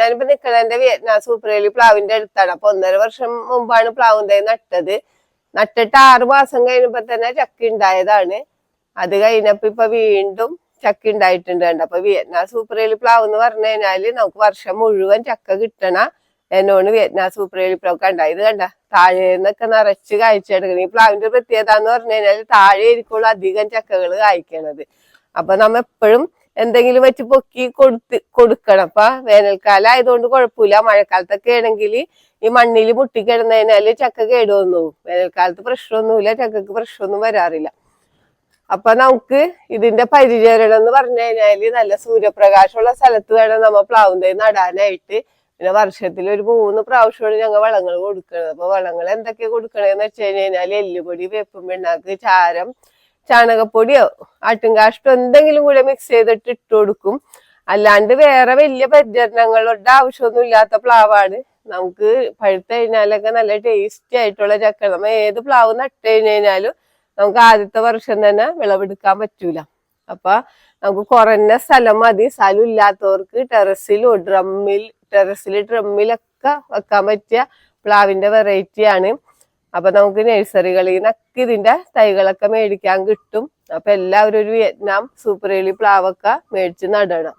ഞാനിപ്പോ നിക്കണന്റെ വിയറ്റ്നാം സൂപ്പർവേലി പ്ലാവിന്റെ അടുത്താണ്. അപ്പൊ ഒന്നര വർഷം മുമ്പാണ് പ്ലാവും തൈ നട്ടത്. നട്ടിട്ട് ആറു മാസം കഴിഞ്ഞപ്പോ തന്നെ ചക്ക ഉണ്ടായതാണ്. അത് കഴിഞ്ഞപ്പോ ഇപ്പൊ വീണ്ടും ചക്ക ഉണ്ടായിട്ടുണ്ട് കണ്ട. അപ്പൊ വിയറ്റ്നാം സൂപ്പർവേലി പ്ലാവ് എന്ന് പറഞ്ഞു കഴിഞ്ഞാൽ നമുക്ക് വർഷം മുഴുവൻ ചക്ക കിട്ടണ എന്നോണ് വിയറ്റ്നാം സൂപ്പർവേലി പ്ലാവ് കണ്ട. ഇത് കണ്ട? താഴേന്നൊക്കെ നിറച്ച് കായ്ച്ചെടുക്കണം ഈ പ്ലാവിന്റെ പ്രത്യേകത എന്ന് പറഞ്ഞു കഴിഞ്ഞാൽ താഴെ ആയിരിക്കുള്ളൂ അധികം ചക്കകൾ കായ്ക്കണത്. അപ്പൊ നമ്മ എപ്പോഴും എന്തെങ്കിലും വെച്ച് പൊക്കി കൊടുത്ത് കൊടുക്കണം. അപ്പൊ വേനൽക്കാലം ആയതുകൊണ്ട് കുഴപ്പമില്ല. മഴക്കാലത്തൊക്കെ ആണെങ്കിൽ ഈ മണ്ണിൽ മുട്ടിക്കിടന്നതിനാല് ചക്ക കേടുവന്നു. വേനൽക്കാലത്ത് പ്രശ്നമൊന്നുമില്ല. ചക്കക്ക് പ്രശ്നമൊന്നും വരാറില്ല. അപ്പൊ നമുക്ക് ഇതിന്റെ പരിചരണം എന്ന് പറഞ്ഞു കഴിഞ്ഞാൽ നല്ല സൂര്യപ്രകാശമുള്ള സ്ഥലത്ത് വേണം നമ്മ പ്ലാവും തൈ നടാനായിട്ട്. പിന്നെ വർഷത്തിൽ ഒരു മൂന്ന് പ്രാവശ്യമാണ് ഞങ്ങൾ വളങ്ങൾ കൊടുക്കുന്നത്. അപ്പൊ വളങ്ങൾ എന്തൊക്കെ കൊടുക്കണേന്ന് വെച്ച് കഴിഞ്ഞാൽ എല്ലുപൊടി വേപ്പും പിണ്ണാക്ക് ചാരം ചാണകപ്പൊടിയോ ആട്ടുംകാഷ്ടോ എന്തെങ്കിലും കൂടെ മിക്സ് ചെയ്തിട്ട് ഇട്ട് കൊടുക്കും. അല്ലാണ്ട് വേറെ വലിയ പരിചരണങ്ങളുടെ ആവശ്യമൊന്നും ഇല്ലാത്ത പ്ലാവാണ്. നമുക്ക് പഴുത്ത് കഴിഞ്ഞാലൊക്കെ നല്ല ടേസ്റ്റി ആയിട്ടുള്ള ചക്ക. നമ്മൾ ഏത് പ്ലാവ് നട്ട് കഴിഞ്ഞാലും നമുക്ക് ആദ്യത്തെ വർഷം തന്നെ വിളവെടുക്കാൻ പറ്റൂല. അപ്പൊ നമുക്ക് കുറഞ്ഞ സ്ഥലം മതി. സ്ഥലം ഇല്ലാത്തവർക്ക് ടെറസിലോ ഡ്രമ്മിൽ ടെറസിൽ ഡ്രമ്മിലൊക്കെ വെക്കാൻ പറ്റിയ പ്ലാവിന്റെ വെറൈറ്റി ആണ്. അപ്പൊ നമുക്ക് നഴ്സറികളിൽ നിന്നൊക്കെ ഇതിന്റെ തൈകളൊക്കെ മേടിക്കാൻ കിട്ടും. അപ്പൊ എല്ലാവരും ഒരു വിയറ്റ്നാം സൂപ്പർ ഏലി പ്ലാവൊക്കെ മേടിച്ച് നടണം.